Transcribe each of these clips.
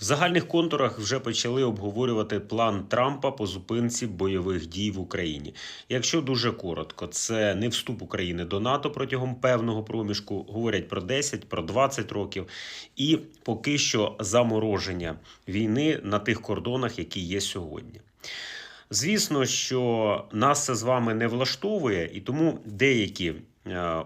В загальних контурах вже почали обговорювати план Трампа по зупинці бойових дій в Україні. Якщо дуже коротко, це не вступ України до НАТО протягом певного проміжку. Говорять про 10, про 20 років, і поки що замороження війни на тих кордонах, які є сьогодні. Звісно, що нас це з вами не влаштовує, і тому деякі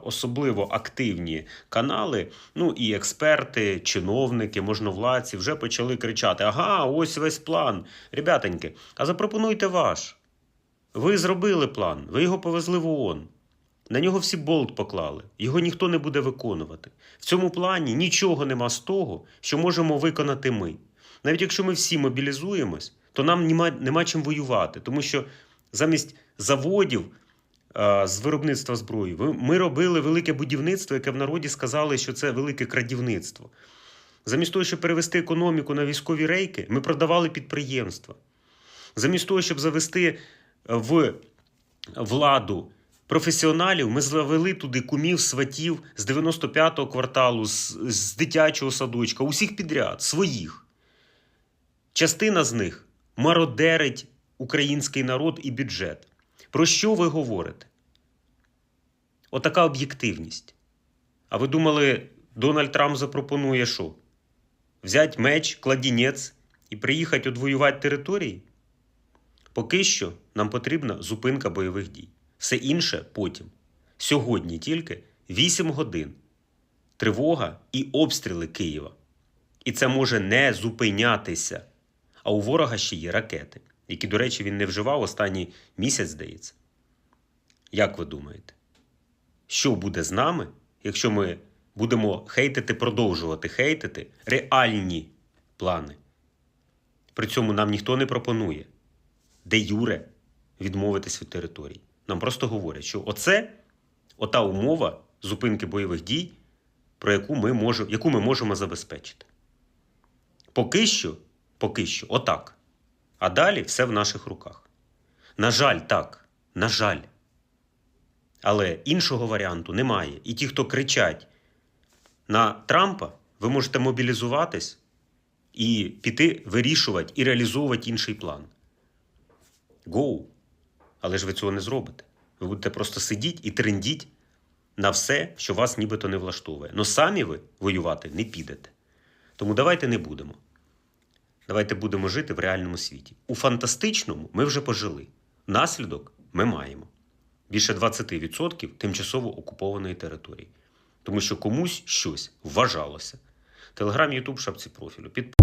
особливо активні канали, ну і експерти, чиновники, можновладці вже почали кричати: Ага, ось весь план. Ребятоньки, а запропонуйте ваш. Ви зробили план, ви його повезли в ООН. На нього всі болт поклали, його ніхто не буде виконувати. В цьому плані нічого нема з того, що можемо виконати ми. Навіть якщо ми всі мобілізуємось, то нам нема, нема чим воювати, тому що замість заводів е, з виробництва зброї ми робили велике будівництво, яке в народі сказали, що це велике крадівництво. Замість того, щоб перевести економіку на військові рейки, ми продавали підприємства. Замість того, щоб завести в владу професіоналів, ми завели туди кумів, сватів з 95-го кварталу, з, з дитячого садочка, усіх підряд, своїх. Частина з них мародерить український народ і бюджет. Про що ви говорите? Отака об'єктивність. А ви думали, Дональд Трамп запропонує що? Взять меч, кладінець і приїхати одвоювати території? Поки що нам потрібна зупинка бойових дій. Все інше потім. Сьогодні тільки 8 годин. Тривога і обстріли Києва. І це може не зупинятися. А у ворога ще є ракети, які, до речі, він не вживав останній місяць, здається. Як ви думаєте? Що буде з нами, якщо ми будемо хейтити, продовжувати хейтити реальні плани? При цьому нам ніхто не пропонує де Юре відмовитись від територій. Нам просто говорять, що оце ота умова зупинки бойових дій, про яку ми, можемо, яку ми можемо забезпечити. Поки що, поки що, отак. А далі все в наших руках. На жаль, так. На жаль. Але іншого варіанту немає. І ті, хто кричать на Трампа, ви можете мобілізуватись і піти вирішувати і реалізовувати інший план. Гоу. Але ж ви цього не зробите. Ви будете просто сидіти і трендіть на все, що вас нібито не влаштовує. Но самі ви воювати не підете. Тому давайте не будемо. Давайте будемо жити в реальному світі. У фантастичному ми вже пожили. Наслідок ми маємо. Більше 20% тимчасово окупованої території. Тому що комусь щось вважалося. Телеграм, Ютуб, шапці профілю. Під...